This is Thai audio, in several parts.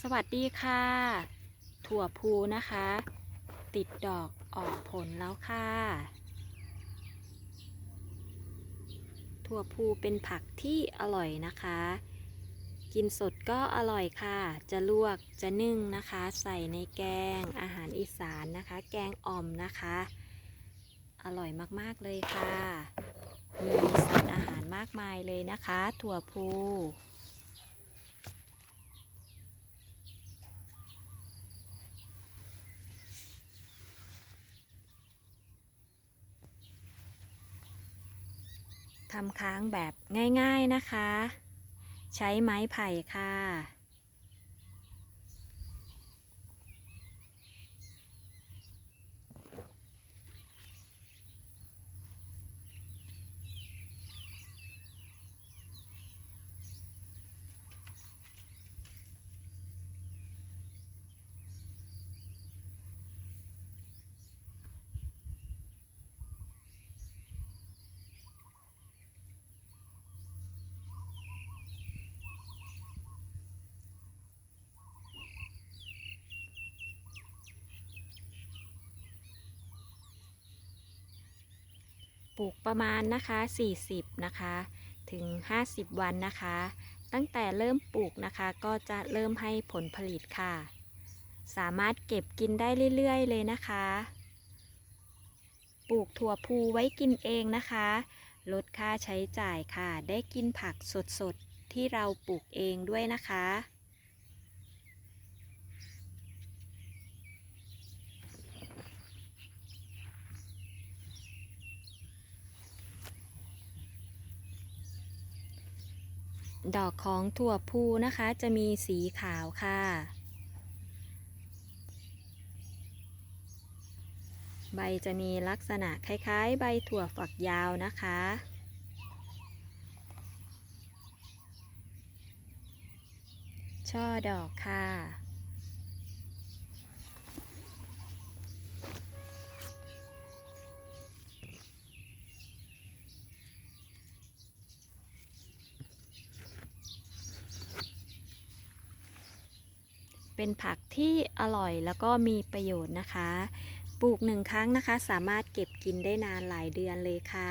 สวัสดีค่ะ ถั่วพูนะคะ ติดดอกออกผลแล้วค่ะ ถั่วพูเป็นผักที่อร่อยนะคะ กินสดก็อร่อยค่ะ จะลวกจะนึ่งนะคะ ใส่ในแกงอาหารอีสานนะคะ แกงอ่อมนะคะ อร่อยมากๆเลยค่ะ มีสารอาหารมากมายเลยนะคะ ถั่วพู ทำค้างแบบง่าย ๆนะคะ ใช้ไม้ไผ่ค่ะ ปลูกประมาณนะคะ 40 นะคะ ถึง 50 วันนะคะ ตั้งแต่เริ่มปลูกนะคะ ก็จะเริ่มให้ผลผลิตค่ะ สามารถเก็บกินได้เรื่อยๆ เลยนะคะ ปลูกถั่วพูไว้กินเองนะคะ ลดค่าใช้จ่ายค่ะ ได้กินผักสดๆ ที่เราปลูกเองด้วยนะคะ ดอกของถั่วพูนะคะจะมีสีขาวค่ะ ใบจะมีลักษณะคล้ายๆ ใบถั่วฝักยาวนะคะช่อดอกค่ะ เป็นผักที่อร่อยแล้วก็มีประโยชน์นะคะ ปลูกหนึ่งครั้งนะคะ สามารถเก็บกินได้นานหลายเดือนเลยค่ะ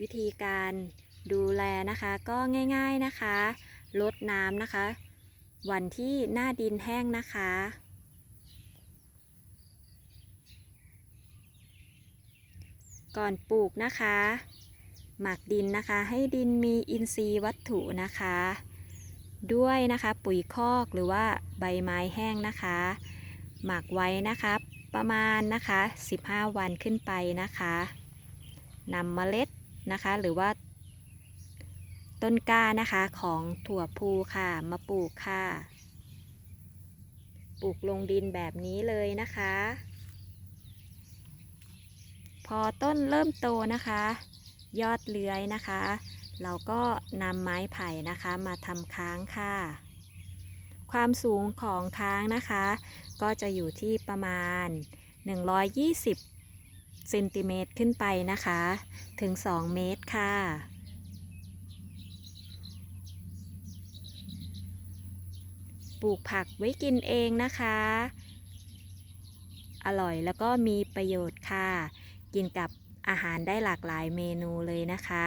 วิธีการดูแลนะคะก็ง่าย ๆนะคะลดน้ำนะคะ วันที่หน้าดินแห้งนะคะก่อนปลูกนะคะ หมักดินนะคะ ให้ดินมีอินทรีย์วัตถุนะคะ ด้วยนะคะ ปุ๋ยคอกหรือว่าใบไม้แห้งนะคะ หมักไว้นะคะประมาณนะคะ 15 วันขึ้นไปนะคะนำเมล็ดนะคะ หรือว่า ต้นกล้านะคะของถั่วพูค่ะมาปลูกค่ะ ปลูกลงดินแบบนี้เลยนะคะ พอต้นเริ่มโตนะคะ ยอดเลื้อยนะคะ เราก็นำไม้ไผ่นะคะมาทำค้างค่ะ ความสูงของค้างนะคะ ก็จะอยู่ที่ประมาณ 120เซนติเมตรขึ้นไปนะคะ ถึง 2 เมตรค่ะปลูกผักไว้กินเองนะคะ อร่อยแล้วก็มีประโยชน์ค่ะ กินกับอาหารได้หลากหลายเมนูเลยนะคะ